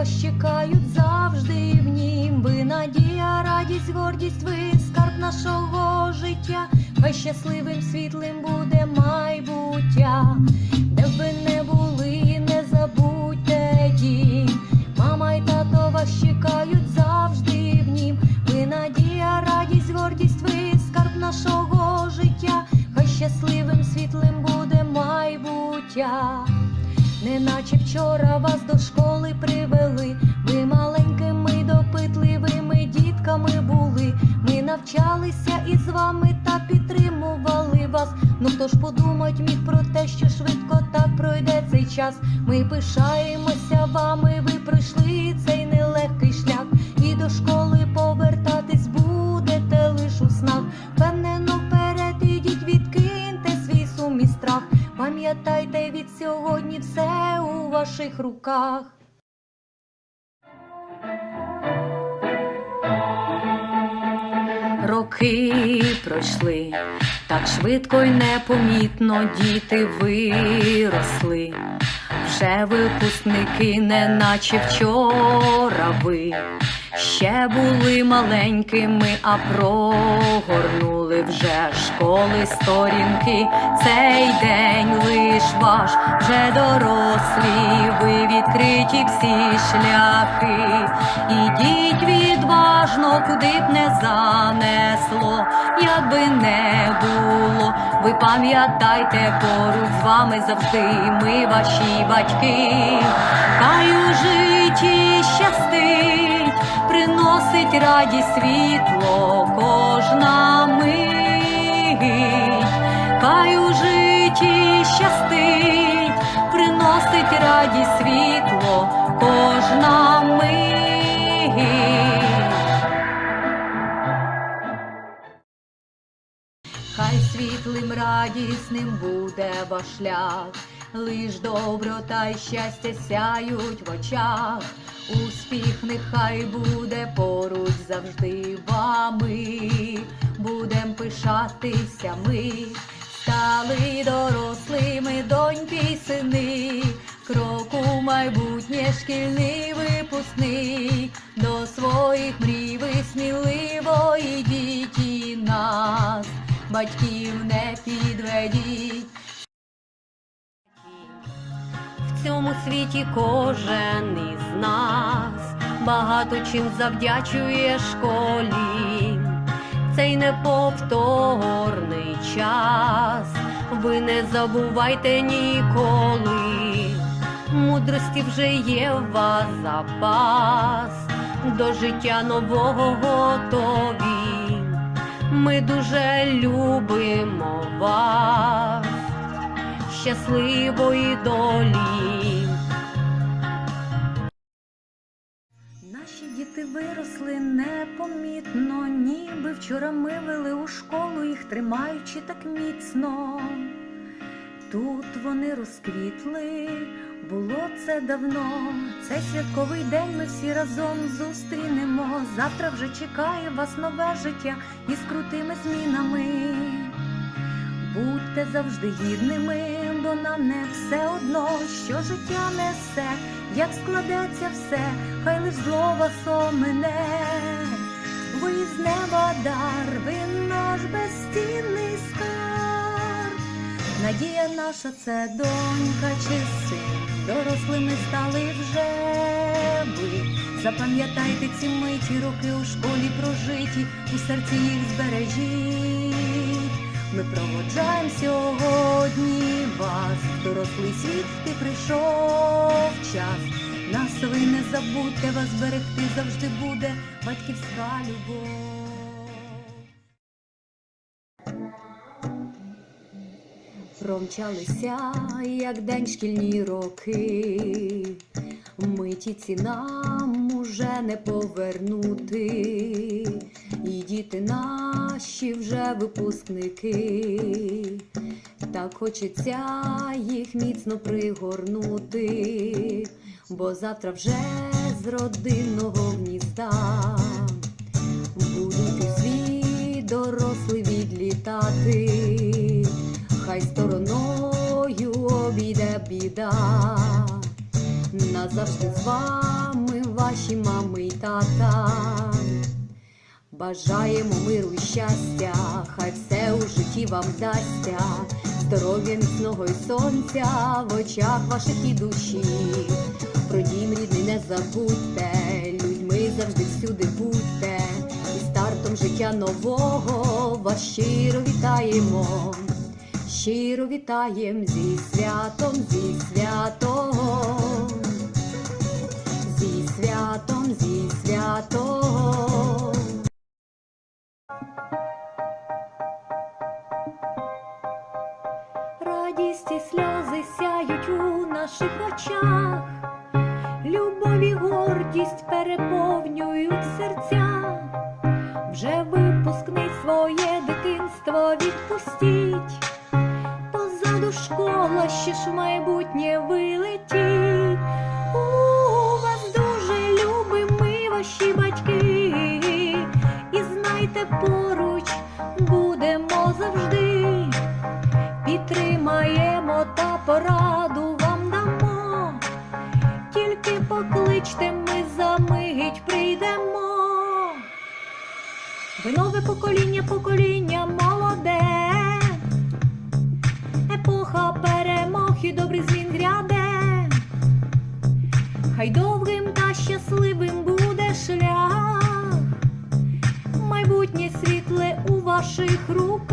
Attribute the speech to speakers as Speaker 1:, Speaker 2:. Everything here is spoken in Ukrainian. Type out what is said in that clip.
Speaker 1: вас чекають завжди в нім. Ви надія, радість, гордість, ви скарб нашого життя. Хай щасливим світлим буде майбуття. Де б ви не були, не забудьте дім. Мама й тато вас чекають завжди в нім. Ви надія, радість, гордість, ви скарб нашого життя. Хай щасливим світлим буде майбуття. Неначе вчора вас до школи привели, ви маленькими допитливими дітками були. Ми навчалися із вами та підтримували вас. Ну хто ж подумать міг про те, що швидко так пройде цей час. Ми пишаємося вами, ви пройшли цей нелегкий шлях. І до школи повертатись ваших руках. Роки пройшли так швидко й непомітно діти виросли. Вже випускники, не наче вчора ви. Ще були маленькими, а прогорнули вже школи сторінки. Цей день лиш ваш, вже дорослі, ви відкриті всі шляхи. Ідіть відважно, куди б не занесло, як би не було. Ви пам'ятайте, поруч з вами завжди ми ваші батьки. Хай у житті щастить, приносить радість світло кожна мить. Хай у житті щастить, приносить радість світло кожна мить. Хай світлим радісним буде ваш шлях, лиш доброта й щастя сяють в очах, успіх нехай буде поруч завжди вами, будем пишатися ми, стали дорослими доньки й сини, кроку майбутнє шкільний випускник, до своїх мрій ви сміливо ідіть і нас. Батьків не підведіть. Цьому світі кожен із нас багато чим завдячує школі. Цей неповторний час. Ви не забувайте ніколи. Мудрості вже є в вас запас, до життя нового готові. Ми дуже любимо вас, щасливої долі. Наші діти виросли непомітно, ніби вчора ми вели у школу, їх тримаючи так міцно. Тут вони розквітли, було це давно. Цей святковий день ми всі разом зустрінемо. Завтра вже чекає вас нове життя із крутими змінами. Будьте завжди гідними, бо нам не все одно, що життя несе, як складеться все, хай лиш зло вас омине. Ви з неба дар, ви наш безцінний скарб. Надія наша це донька чи син, дорослими стали вже ви. Запам'ятайте ці миті роки у школі прожиті, у серці їх збережіть. Ми проводжаємо сьогодні вас, дорослий світ ти прийшов час. Нас ви не забудьте, вас берегти завжди буде батьківська любов. Промчалися, як день шкільні роки, миті ці уже не повернути, і діти наші вже випускники, так хочеться їх міцно пригорнути, бо завтра вже з родинного гнізда будуть у світ дорослі відлітати, хай стороною обійде біда. Назавжди з вами, ваші мами й тата. Бажаємо миру і щастя, хай все у житті вам вдасться, здоров'я міцного і сонця в очах ваших і душі. Про дім рідний не забудьте, людьми завжди всюди будьте, і стартом життя нового вас щиро вітаємо, щиро вітаєм зі святом, зі святом, зі святом, зі святом. Радість і сльози сяють у наших очах, любов і гордість переповнюють серця. Вже випускний своє дитинство відпустіть, позаду школа ще ж майбутнє вилетіть. Покличте, ми за мить прийдемо. Ви нове покоління, покоління молоде, епоха перемог і добрих змін гряде. Хай довгим та щасливим буде шлях, майбутнє світле у ваших руках.